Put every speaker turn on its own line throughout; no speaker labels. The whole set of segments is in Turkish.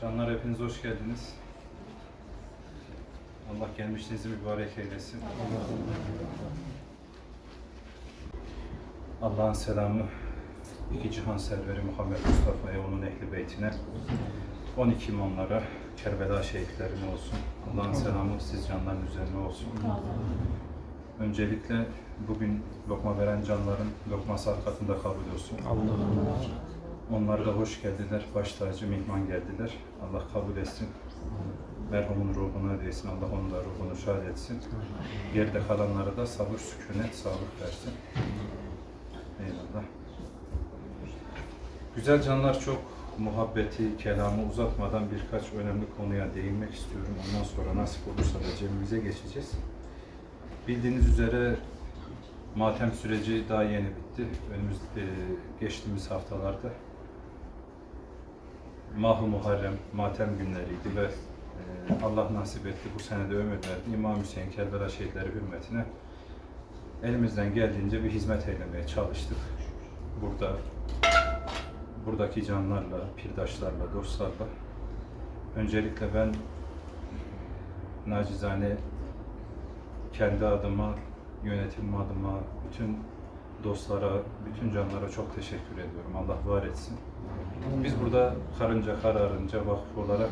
Canlar hepiniz hoş geldiniz. Allah gelmişinizi mübarek eylesin. Allah'ın selamı iki cihan serveri Muhammed Mustafa'ya, onun ehli beytine, 12 imamlara, Kerbela şehitlerine olsun. Allah'ın selamı siz canların üzerine olsun. Öncelikle bugün lokma veren canların lokması arkasında kabul olsun. Onlar da hoş geldiler, baş tacı mihman geldiler. Allah kabul etsin. Merhumun ruhuna değsin, Allah onun da ruhunu şad etsin. Geride kalanlara da sabır, sükunet, sağlık versin. Eyvallah. Güzel canlar çok muhabbeti, kelamı uzatmadan birkaç önemli konuya değinmek istiyorum. Ondan sonra nasip olursa da cemimize geçeceğiz. Bildiğiniz üzere matem süreci daha yeni bitti. Önümüz e, geçtiğimiz haftalarda Mah-ı Muharrem matem günleriydi ve Allah nasip etti bu senede ömür verdi. İmam Hüseyin Kerbela şehitleri hürmetine elimizden geldiğince bir hizmet eylemeye çalıştık. Burada buradaki canlarla, pirdaşlarla, dostlarla öncelikle ben nacizane kendi adıma, yönetim adıma, bütün dostlara, bütün canlara çok teşekkür ediyorum. Allah var etsin. Biz burada karınca kararınca vakıf olarak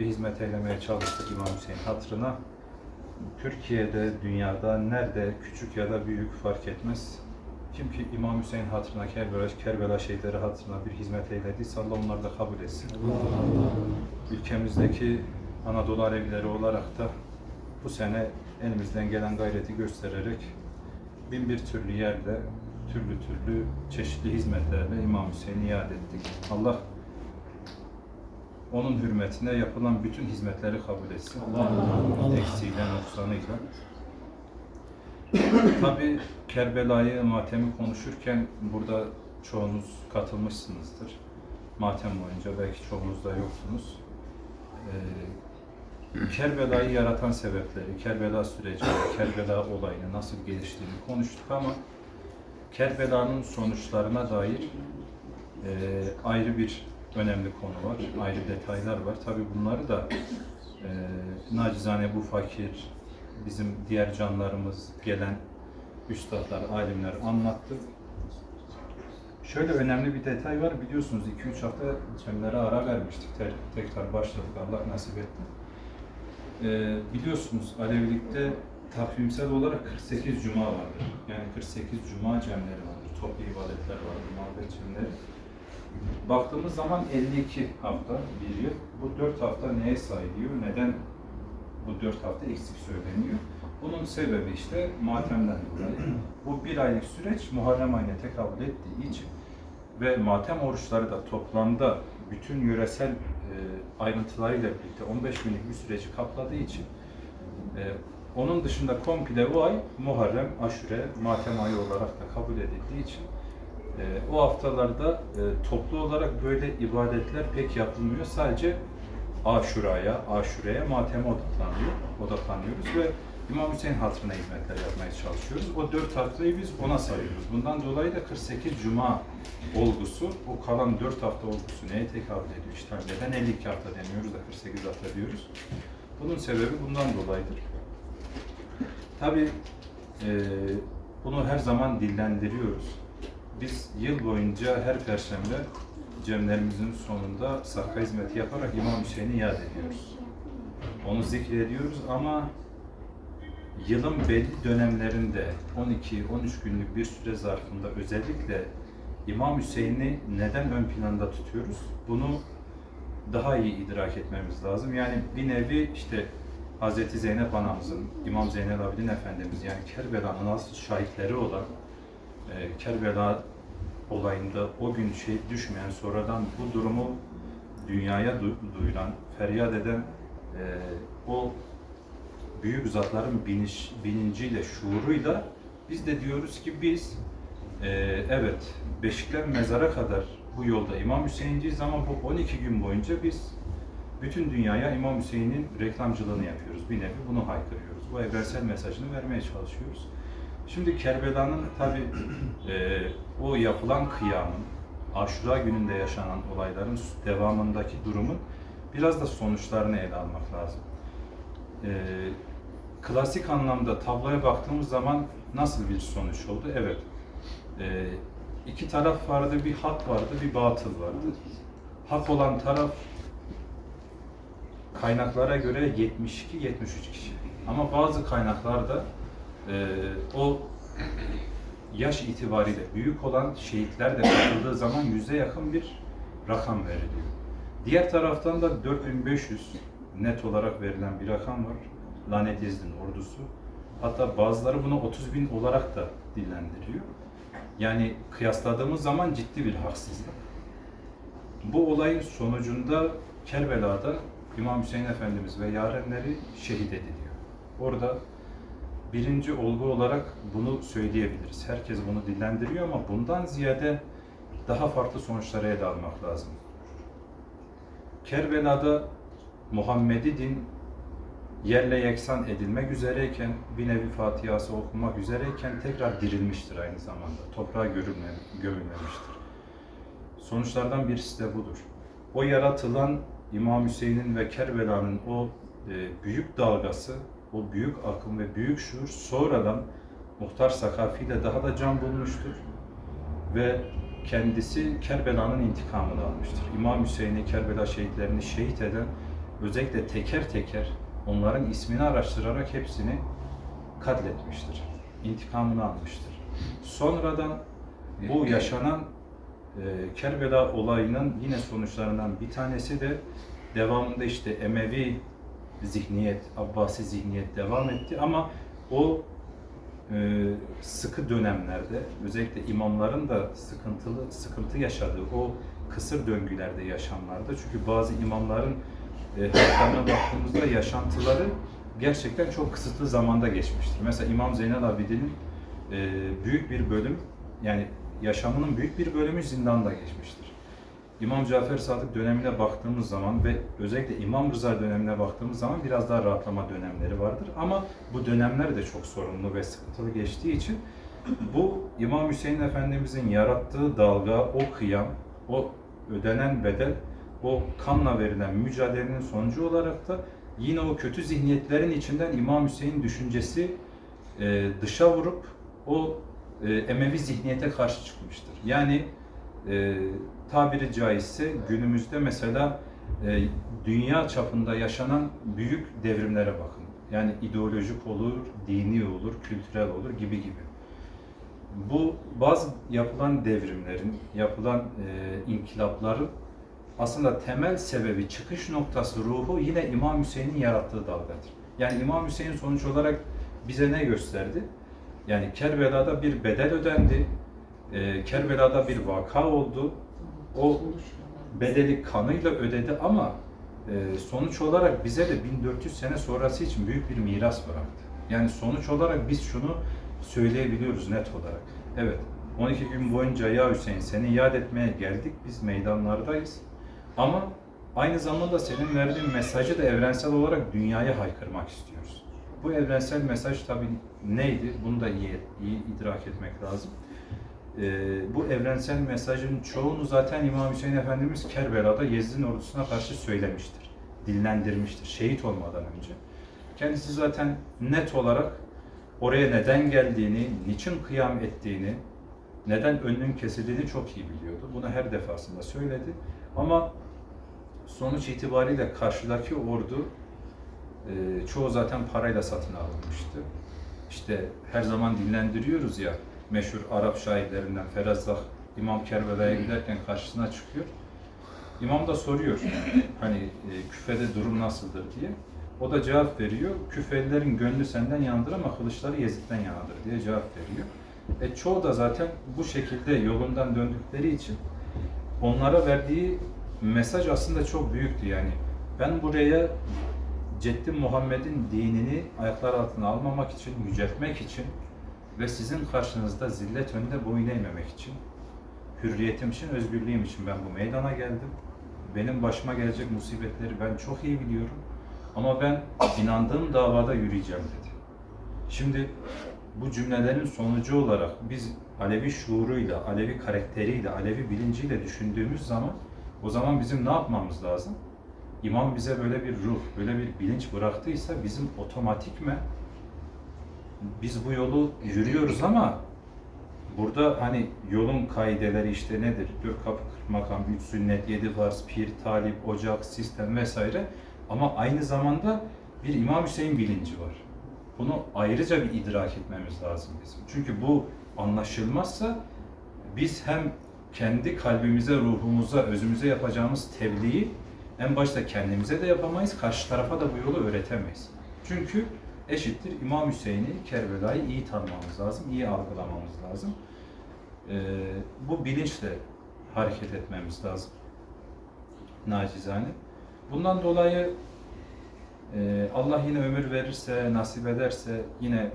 bir hizmet eylemeye çalıştık İmam Hüseyin hatırına. Türkiye'de, dünyada, nerede, küçük ya da büyük fark etmez. Kim ki İmam Hüseyin hatırına, Kerbela, Kerbela şehitleri hatırına bir hizmet eylediyse Allah onları da kabul etsin. Ülkemizdeki Anadolu Alevileri olarak da bu sene elimizden gelen gayreti göstererek bin bir türlü yerde türlü türlü çeşitli hizmetlerle İmam Hüseyin'i yad ettik. Allah onun hürmetine yapılan bütün hizmetleri kabul etsin. Eksiğiyle, noksanıyla. Tabi Kerbela'yı, Matem'i konuşurken burada çoğunuz katılmışsınızdır. Matem boyunca belki çoğunuz da yoktunuz. Ee, Kerbela'yı yaratan sebepleri, Kerbela süreci, Kerbela olayını nasıl geliştiğini konuştuk ama Kerbela'nın sonuçlarına dair e, ayrı bir önemli konu var, ayrı detaylar var. Tabi bunları da e, nacizane bu fakir, bizim diğer canlarımız, gelen üstadlar, alimler anlattı. Şöyle önemli bir detay var. Biliyorsunuz 2-3 hafta cemlere ara vermiştik. Te- tekrar başladık. Allah nasip etti. Ee, biliyorsunuz Alevilikte takvimsel olarak 48 cuma vardır. Yani 48 cuma cemleri vardır. Toplu ibadetler vardır, muhabbet cemleri. Baktığımız zaman 52 hafta, bir yıl. Bu 4 hafta neye sayılıyor? Neden bu 4 hafta eksik söyleniyor? Bunun sebebi işte matemden dolayı. Bu bir aylık süreç Muharrem ayına tekabül ettiği için ve matem oruçları da toplamda bütün yöresel e, ayrıntılarıyla birlikte 15 günlük bir süreci kapladığı için e, onun dışında komple o ay Muharrem, Aşure, matem ayı olarak da kabul edildiği için e, o haftalarda e, toplu olarak böyle ibadetler pek yapılmıyor. Sadece Aşura'ya, Aşure'ye, mateme odaklanıyor, odaklanıyoruz ve İmam Hüseyin hatırına hizmetler yapmaya çalışıyoruz. O dört haftayı biz ona sayıyoruz. Bundan dolayı da 48 Cuma olgusu, o kalan 4 hafta olgusu neye tekabül ediyor? İşte neden 52 hafta demiyoruz da 48 hafta diyoruz? Bunun sebebi bundan dolayıdır. Tabii e, bunu her zaman dillendiriyoruz. Biz yıl boyunca her perşembe cemlerimizin sonunda sadaka hizmeti yaparak İmam Hüseyin'i yad ediyoruz. Onu zikrediyoruz ama yılın belli dönemlerinde 12-13 günlük bir süre zarfında özellikle İmam Hüseyin'i neden ön planda tutuyoruz? Bunu daha iyi idrak etmemiz lazım. Yani bir nevi işte Hz. Zeynep anamızın, İmam Zeynel Abidin Efendimiz yani Kerbela'nın asıl şahitleri olan e, Kerbela olayında o gün şey düşmeyen sonradan bu durumu dünyaya du- duyuran, feryat eden e, o büyük zatların biniş, bilinciyle, şuuruyla biz de diyoruz ki biz e, evet Beşikler mezara kadar bu yolda İmam Hüseyin'ciyiz ama bu 12 gün boyunca biz bütün dünyaya İmam Hüseyin'in reklamcılığını yapıyoruz. Bir nevi bunu haykırıyoruz. Bu evrensel mesajını vermeye çalışıyoruz. Şimdi Kerbela'nın tabi o yapılan kıyamın, Aşura gününde yaşanan olayların devamındaki durumun biraz da sonuçlarını ele almak lazım. Ee, klasik anlamda tabloya baktığımız zaman nasıl bir sonuç oldu? Evet. Ee, iki taraf vardı, bir hak vardı, bir batıl vardı. Hak olan taraf kaynaklara göre 72-73 kişi. Ama bazı kaynaklarda e, o yaş itibariyle büyük olan şehitler de katıldığı zaman yüze yakın bir rakam veriliyor. Diğer taraftan da 4500 net olarak verilen bir rakam var. Lanet Yezdin ordusu. Hatta bazıları bunu 30 bin olarak da dillendiriyor. Yani kıyasladığımız zaman ciddi bir haksızlık. Bu olayın sonucunda Kerbela'da İmam Hüseyin Efendimiz ve yarenleri şehit ediliyor. Orada birinci olgu olarak bunu söyleyebiliriz. Herkes bunu dillendiriyor ama bundan ziyade daha farklı sonuçlara ele almak lazım. Kerbela'da Muhammed'i din yerle yeksan edilmek üzereyken, bir nevi Fatiha'sı okunmak üzereyken tekrar dirilmiştir aynı zamanda. Toprağa gömülme, gömülmemiştir. Sonuçlardan birisi de budur. O yaratılan İmam Hüseyin'in ve Kerbela'nın o e, büyük dalgası, o büyük akım ve büyük şuur sonradan Muhtar Sakafi ile daha da can bulmuştur. Ve kendisi Kerbela'nın intikamını almıştır. İmam Hüseyin'i, Kerbela şehitlerini şehit eden, özellikle teker teker onların ismini araştırarak hepsini katletmiştir. İntikamını almıştır. Sonradan bu yaşanan e, Kerbela olayının yine sonuçlarından bir tanesi de devamında işte Emevi zihniyet, Abbasi zihniyet devam etti ama o e, sıkı dönemlerde özellikle imamların da sıkıntılı sıkıntı yaşadığı o kısır döngülerde yaşamlarda çünkü bazı imamların hayatlarına baktığımızda yaşantıları gerçekten çok kısıtlı zamanda geçmiştir. Mesela İmam Zeynel Abidin'in e, büyük bir bölüm yani yaşamının büyük bir bölümü zindanda geçmiştir. İmam Cafer Sadık dönemine baktığımız zaman ve özellikle İmam Rıza dönemine baktığımız zaman biraz daha rahatlama dönemleri vardır. Ama bu dönemler de çok sorunlu ve sıkıntılı geçtiği için bu İmam Hüseyin Efendimizin yarattığı dalga, o kıyam, o ödenen bedel, o kanla verilen mücadelenin sonucu olarak da yine o kötü zihniyetlerin içinden İmam Hüseyin düşüncesi e, dışa vurup o e, Emevi zihniyete karşı çıkmıştır. Yani e, tabiri caizse günümüzde mesela e, dünya çapında yaşanan büyük devrimlere bakın. Yani ideolojik olur, dini olur, kültürel olur gibi gibi. Bu bazı yapılan devrimlerin, yapılan e, inkılapların aslında temel sebebi, çıkış noktası, ruhu yine İmam Hüseyin'in yarattığı dalgadır. Yani İmam Hüseyin sonuç olarak bize ne gösterdi? Yani Kerbela'da bir bedel ödendi. E, Kerbela'da bir vaka oldu. O bedeli kanıyla ödedi ama e, sonuç olarak bize de 1400 sene sonrası için büyük bir miras bıraktı. Yani sonuç olarak biz şunu söyleyebiliyoruz net olarak. Evet, 12 gün boyunca ya Hüseyin seni yad etmeye geldik, biz meydanlardayız. Ama aynı zamanda senin verdiğin mesajı da evrensel olarak dünyaya haykırmak istiyoruz. Bu evrensel mesaj tabii neydi? Bunu da iyi, iyi idrak etmek lazım. Ee, bu evrensel mesajın çoğunu zaten İmam Hüseyin Efendimiz Kerbela'da Yezdin ordusuna karşı söylemiştir. Dillendirmiştir, şehit olmadan önce. Kendisi zaten net olarak oraya neden geldiğini, niçin kıyam ettiğini, neden önünün kesildiğini çok iyi biliyordu. Bunu her defasında söyledi. Ama sonuç itibariyle karşıdaki ordu e, çoğu zaten parayla satın alınmıştı. İşte her zaman dinlendiriyoruz ya meşhur Arap şairlerinden Ferazzah İmam Kerbela'ya giderken karşısına çıkıyor. İmam da soruyor hani e, küfede durum nasıldır diye. O da cevap veriyor. Küfelilerin gönlü senden yandır ama kılıçları Yezid'den yanadır diye cevap veriyor. E çoğu da zaten bu şekilde yolundan döndükleri için onlara verdiği mesaj aslında çok büyüktü yani. Ben buraya Ceddi Muhammed'in dinini ayaklar altına almamak için, yüceltmek için ve sizin karşınızda zillet önünde boyun eğmemek için, hürriyetim için, özgürlüğüm için ben bu meydana geldim. Benim başıma gelecek musibetleri ben çok iyi biliyorum. Ama ben inandığım davada yürüyeceğim dedi. Şimdi bu cümlelerin sonucu olarak biz Alevi şuuruyla, Alevi karakteriyle, Alevi bilinciyle düşündüğümüz zaman o zaman bizim ne yapmamız lazım? İmam bize böyle bir ruh, böyle bir bilinç bıraktıysa bizim otomatikme biz bu yolu yürüyoruz ama burada hani yolun kaideleri işte nedir? Dört kapı kırk makam, üç sünnet, yedi farz, pir, talip, ocak, sistem vesaire. Ama aynı zamanda bir İmam Hüseyin bilinci var. Bunu ayrıca bir idrak etmemiz lazım bizim. Çünkü bu anlaşılmazsa biz hem kendi kalbimize, ruhumuza, özümüze yapacağımız tebliği en başta kendimize de yapamayız, karşı tarafa da bu yolu öğretemeyiz. Çünkü eşittir İmam Hüseyin'i, Kerbela'yı iyi tanımamız lazım, iyi algılamamız lazım. Ee, bu bilinçle hareket etmemiz lazım. Nacizane. Bundan dolayı e, Allah yine ömür verirse, nasip ederse yine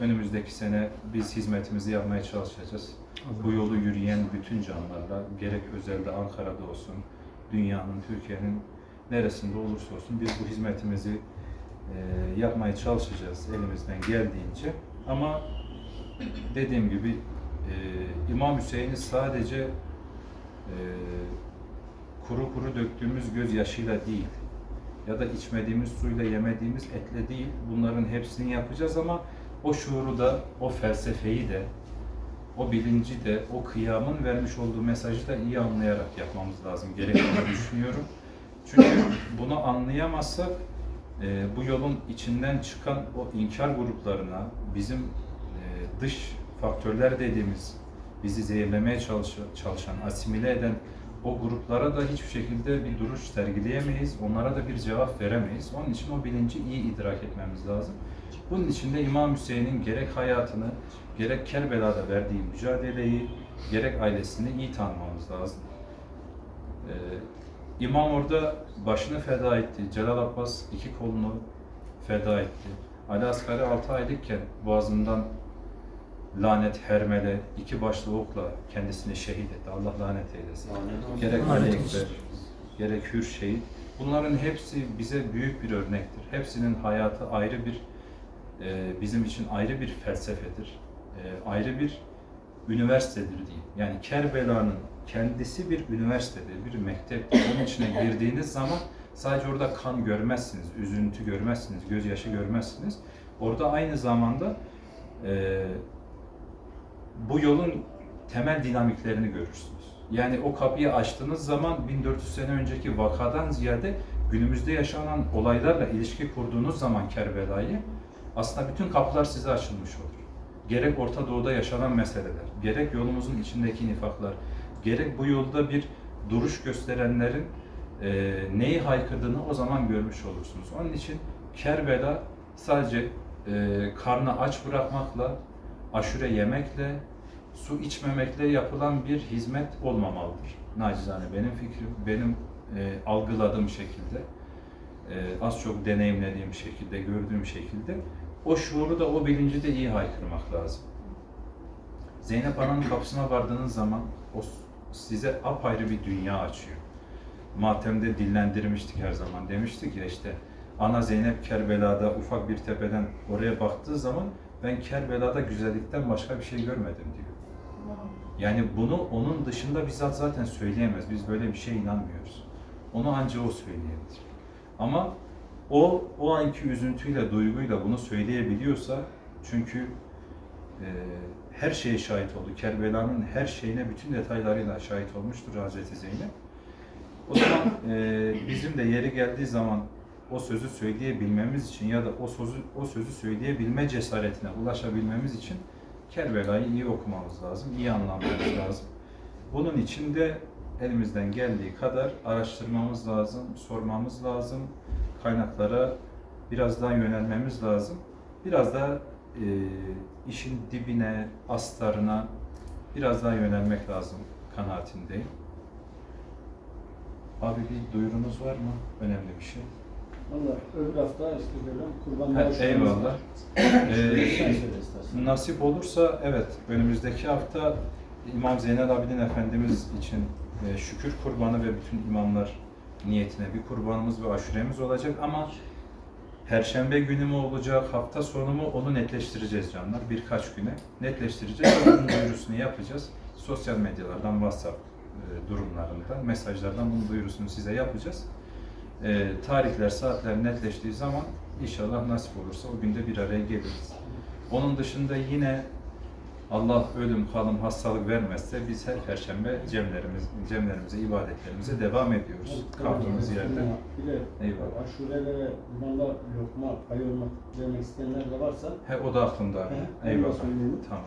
önümüzdeki sene biz hizmetimizi yapmaya çalışacağız. Bu yolu yürüyen bütün canlarla, gerek özelde Ankara'da olsun, dünyanın, Türkiye'nin neresinde olursa olsun biz bu hizmetimizi e, yapmaya çalışacağız elimizden geldiğince. Ama dediğim gibi e, İmam Hüseyin'i sadece e, kuru kuru döktüğümüz gözyaşıyla değil ya da içmediğimiz suyla yemediğimiz etle değil bunların hepsini yapacağız ama o şuuru da o felsefeyi de o bilinci de o kıyamın vermiş olduğu mesajı da iyi anlayarak yapmamız lazım gerektiğini düşünüyorum. Çünkü bunu anlayamazsak e, bu yolun içinden çıkan o inkar gruplarına bizim e, dış faktörler dediğimiz bizi zehirlemeye çalış- çalışan, asimile eden o gruplara da hiçbir şekilde bir duruş sergileyemeyiz. Onlara da bir cevap veremeyiz. Onun için o bilinci iyi idrak etmemiz lazım. Bunun için de İmam Hüseyin'in gerek hayatını, gerek Kerbela'da verdiği mücadeleyi, gerek ailesini iyi tanımamız lazım. Ee, İmam orada başını feda etti. Celal Abbas iki kolunu feda etti. Ali Asgari 6 aylıkken boğazından lanet hermele, iki başlı okla kendisini şehit etti. Allah lanet eylesin. Gerek
Lanet
Ali
olsun.
Ekber, gerek Hür Şehit. Bunların hepsi bize büyük bir örnektir. Hepsinin hayatı ayrı bir, e, bizim için ayrı bir felsefedir. E, ayrı bir üniversitedir diyeyim. Yani Kerbela'nın kendisi bir üniversitedir, bir mekteptir. Onun içine girdiğiniz zaman sadece orada kan görmezsiniz, üzüntü görmezsiniz, gözyaşı görmezsiniz. Orada aynı zamanda e, bu yolun temel dinamiklerini görürsünüz. Yani o kapıyı açtığınız zaman 1400 sene önceki vakadan ziyade günümüzde yaşanan olaylarla ilişki kurduğunuz zaman Kerbela'yı aslında bütün kapılar size açılmış olur. Gerek Orta Doğu'da yaşanan meseleler, gerek yolumuzun içindeki nifaklar, gerek bu yolda bir duruş gösterenlerin e, neyi haykırdığını o zaman görmüş olursunuz. Onun için Kerbela sadece e, karnı aç bırakmakla, aşure yemekle, su içmemekle yapılan bir hizmet olmamalıdır. Nacizane benim fikrim, benim e, algıladığım şekilde, e, az çok deneyimlediğim şekilde, gördüğüm şekilde o şuuru da o bilinci de iyi haykırmak lazım. Zeynep Ana'nın kapısına vardığınız zaman o size apayrı bir dünya açıyor. Matem'de dillendirmiştik her zaman. Demiştik ya işte Ana Zeynep Kerbela'da ufak bir tepeden oraya baktığı zaman ben Kerbela'da güzellikten başka bir şey görmedim diyor. Yani bunu onun dışında bizzat zaten söyleyemez. Biz böyle bir şeye inanmıyoruz. Onu ancak o söyleyebilir. Ama o o anki üzüntüyle, duyguyla bunu söyleyebiliyorsa çünkü e, her şeye şahit oldu. Kerbela'nın her şeyine bütün detaylarıyla şahit olmuştur Hazreti Zeynep. O zaman e, bizim de yeri geldiği zaman o sözü söyleyebilmemiz için ya da o sözü o sözü söyleyebilme cesaretine ulaşabilmemiz için Kerbela'yı iyi okumamız lazım, iyi anlamamız lazım. Bunun için de elimizden geldiği kadar araştırmamız lazım, sormamız lazım, kaynaklara biraz daha yönelmemiz lazım. Biraz daha e, işin dibine, astarına biraz daha yönelmek lazım kanaatindeyim. Abi bir duyurunuz var mı? Önemli bir şey.
Valla öbür hafta işte böyle
Ha,
kurbanlar
eyvallah. Ee,
istersen.
Nasip olursa evet önümüzdeki hafta İmam Zeynel Abidin Efendimiz için e, şükür kurbanı ve bütün imamlar niyetine bir kurbanımız ve aşuremiz olacak ama Perşembe günü mü olacak, hafta sonu mu onu netleştireceğiz canlar birkaç güne. Netleştireceğiz, onun duyurusunu yapacağız. Sosyal medyalardan, WhatsApp e, durumlarından, mesajlardan bunun duyurusunu size yapacağız. e, tarihler, saatler netleştiği zaman inşallah nasip olursa o günde bir araya geliriz. Onun dışında yine Allah ölüm, kalım, hastalık vermezse biz her perşembe cemlerimiz, cemlerimize, ibadetlerimize devam ediyoruz. Kaldığımız yerde.
Bir de
Eyvallah.
aşurelere mala, lokma, kayırma vermek isteyenler de varsa
He, o da aklımda.
He,
Eyvallah. Tamam.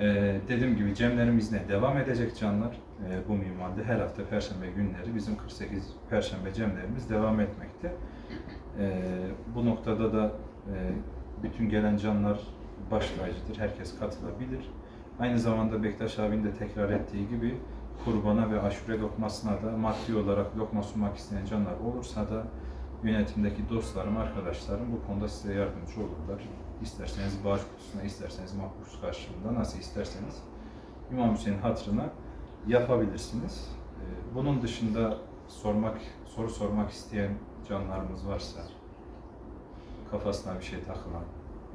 Ee, dediğim gibi cemlerimiz ne? Devam edecek canlar. Ee, bu minvalde her hafta Perşembe günleri bizim 48 Perşembe cemlerimiz devam etmekte. Ee, bu noktada da e, bütün gelen canlar baş tacıdır. Herkes katılabilir. Aynı zamanda Bektaş abinin de tekrar ettiği gibi kurbana ve aşure lokmasına da maddi olarak lokma sunmak isteyen canlar olursa da yönetimdeki dostlarım, arkadaşlarım bu konuda size yardımcı olurlar. İsterseniz bağış kutusuna, isterseniz mahpus karşılığında nasıl isterseniz İmam Hüseyin hatırına yapabilirsiniz. Ee, Bunun dışında sormak, soru sormak isteyen canlarımız varsa kafasına bir şey takılan,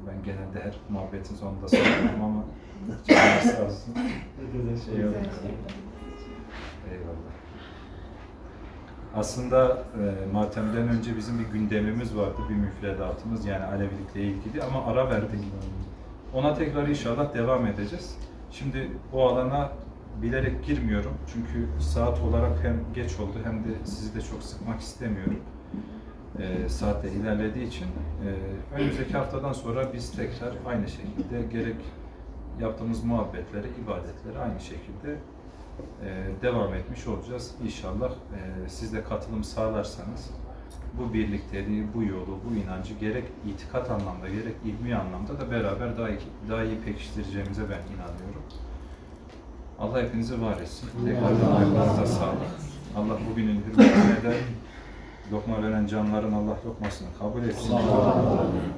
ben genelde her muhabbetin sonunda soruyorum ama canlar sağ olsun. Şey yok. Eyvallah. Aslında e, matemden önce bizim bir gündemimiz vardı, bir müfredatımız yani Alevilikle ilgili ama ara verdik. Ona tekrar inşallah devam edeceğiz. Şimdi o alana bilerek girmiyorum çünkü saat olarak hem geç oldu hem de sizi de çok sıkmak istemiyorum. E, saatte ilerlediği için e, önümüzdeki haftadan sonra biz tekrar aynı şekilde gerek yaptığımız muhabbetlere, ibadetlere aynı şekilde e, devam etmiş olacağız. İnşallah e, siz de katılım sağlarsanız bu birlikteliği, bu yolu, bu inancı gerek itikat anlamda gerek ilmi anlamda da beraber daha iyi, daha iyi pekiştireceğimize ben inanıyorum. Allah hepinizi var etsin. Tekrardan ayaklarınıza sağlık. Allah bugünün hürmetine de lokma veren canların Allah lokmasını kabul etsin.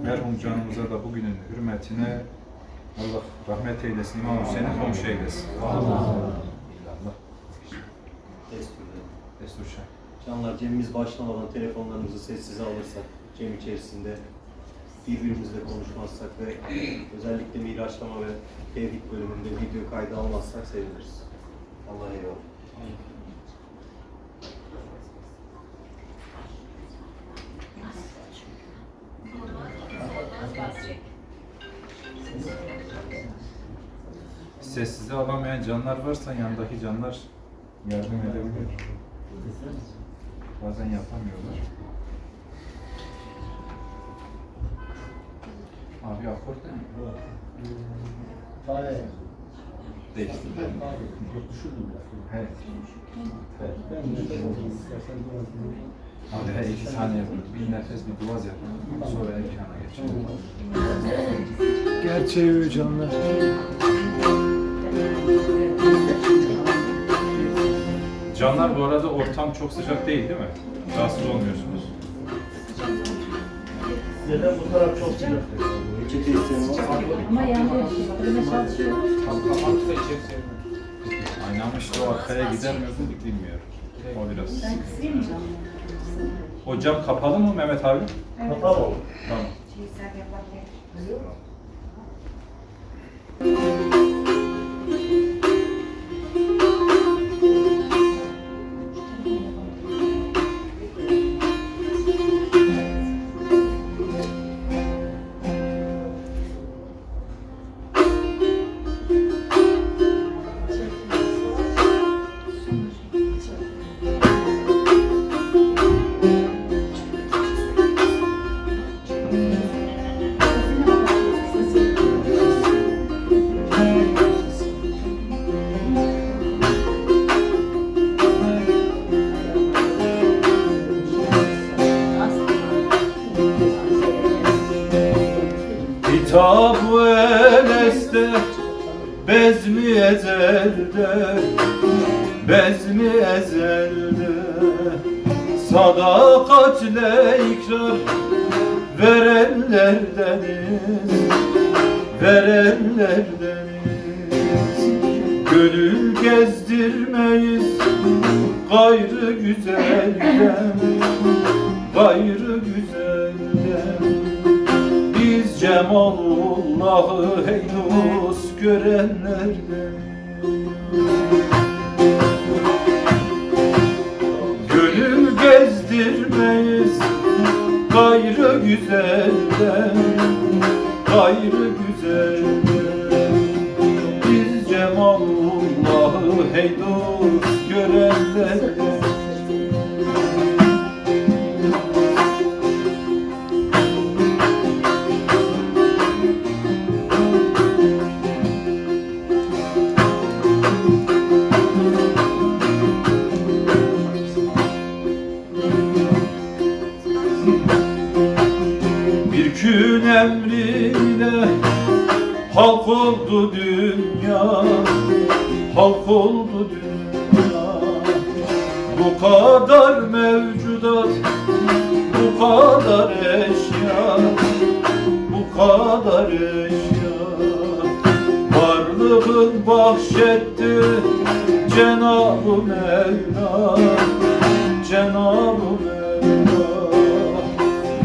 Merhum canımıza da bugünün hürmetine Allah rahmet eylesin, İmam Hüseyin'e komşu eylesin. Allah.
Destur'da.
Destur Şah.
Canlar cemimiz başlamadan telefonlarımızı sessize alırsak, cem içerisinde birbirimizle konuşmazsak ve özellikle miraçlama ve tevhid bölümünde video kaydı almazsak seviniriz. Allah eyvallah.
Alamayan canlar varsa yandaki canlar yardım edebilir. Bazen yapamıyorlar. Abi akor değil mi?
Düşürdüm biraz.
Evet. Evet.
Ben de istersen biraz
Abi her iki saniye bir nefes bir duaz yapalım. Sonra ekrana geçelim.
Gerçeği canlar.
Canlar bu arada ortam çok sıcak değil değil mi? Rahatsız olmuyorsunuz.
Neden bu taraf çok sıcak?
Reçete isteyen var?
Ama yanlış. Öyle çalışıyor.
Aynı ama işte o arkaya gider mi bilmiyorum. O biraz.
Ben kısayım mı canım?
O cam kapalı mı Mehmet abi?
Kapalı.
Tamam. Kitab-ı Henüz görenlerden Gönül gezdi sevdirmeyiz gayrı güzelden gayrı güzelden. Biz Cemalullah'ı hey dost görenlerden oldu dünya Halk oldu dünya. Bu kadar mevcudat Bu kadar eşya Bu kadar eşya. Varlığın bahşetti Cenab-ı Mevla Cenab-ı Mevla.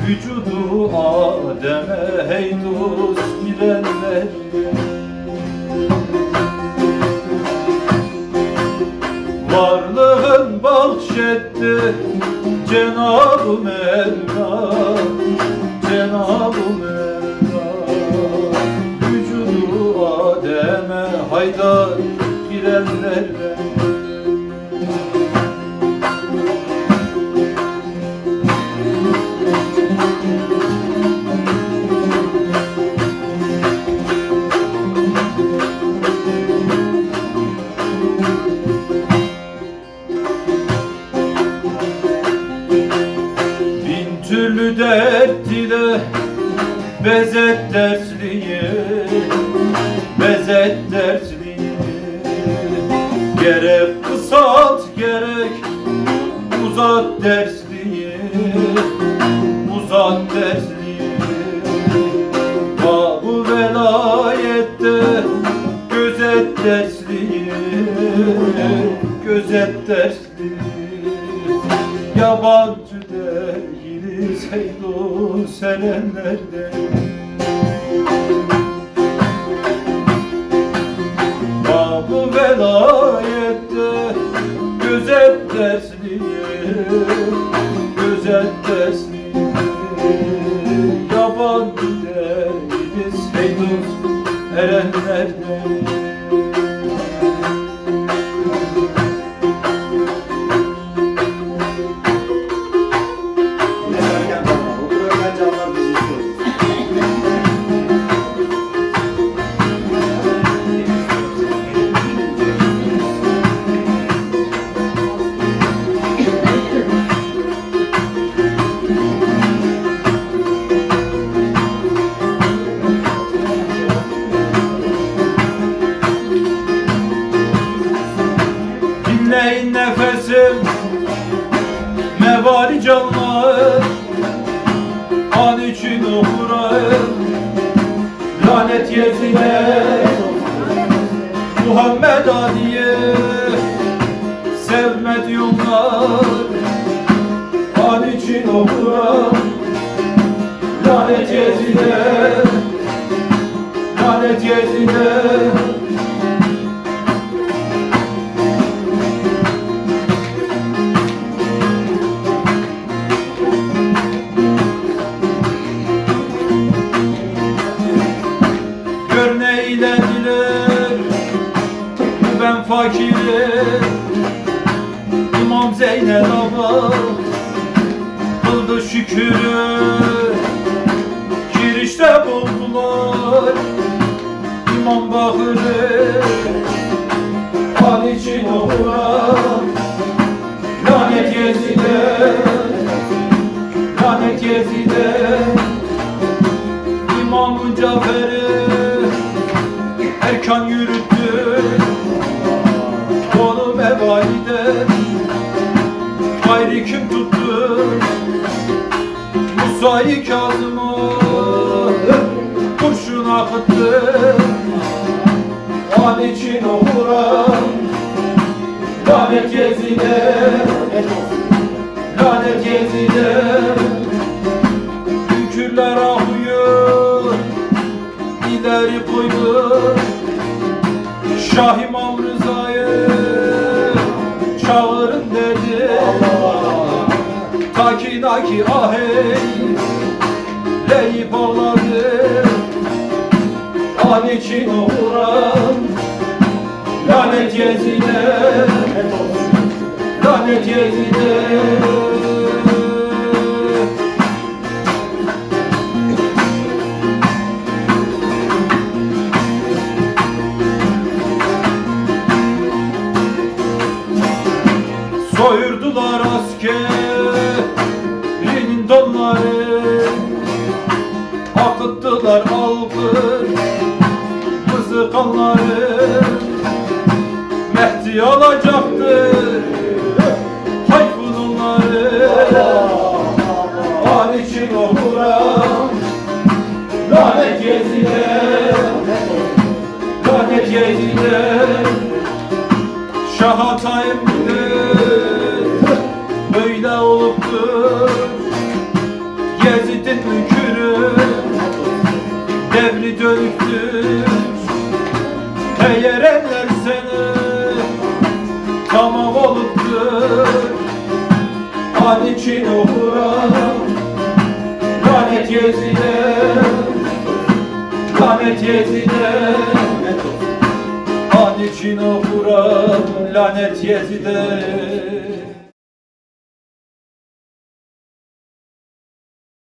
Vücudu Adem'e hey dost bilenler Cenab-ı Mevla Cenab-ı Mevla Vücudu Adem'e haydar bilenlerden Bin gözet nefesim Mevali canlar An için okurayım Lanet Yezid'e Muhammed Ali'ye Sevme diyorlar An için okurayım Lanet Yezid'e Lanet Yezid'e İmam Ağa Kıldı şükürü Girişte buldular. İmam Bakır'ı An için okuran Lanet Yezid'e Lanet Yezid'e İmam-ı Cafer'i Erkan yürüttü kim tuttu Musa'yı Kazım'ı Kurşun akıttı. An için okuran Lanet Yezid'e Lanet Yezid'e Hükürler ahıyor ileri koydu Şah ya ki ah ey Leyip An için uğram Lanet yezine Lanet yezine Soyurdular asker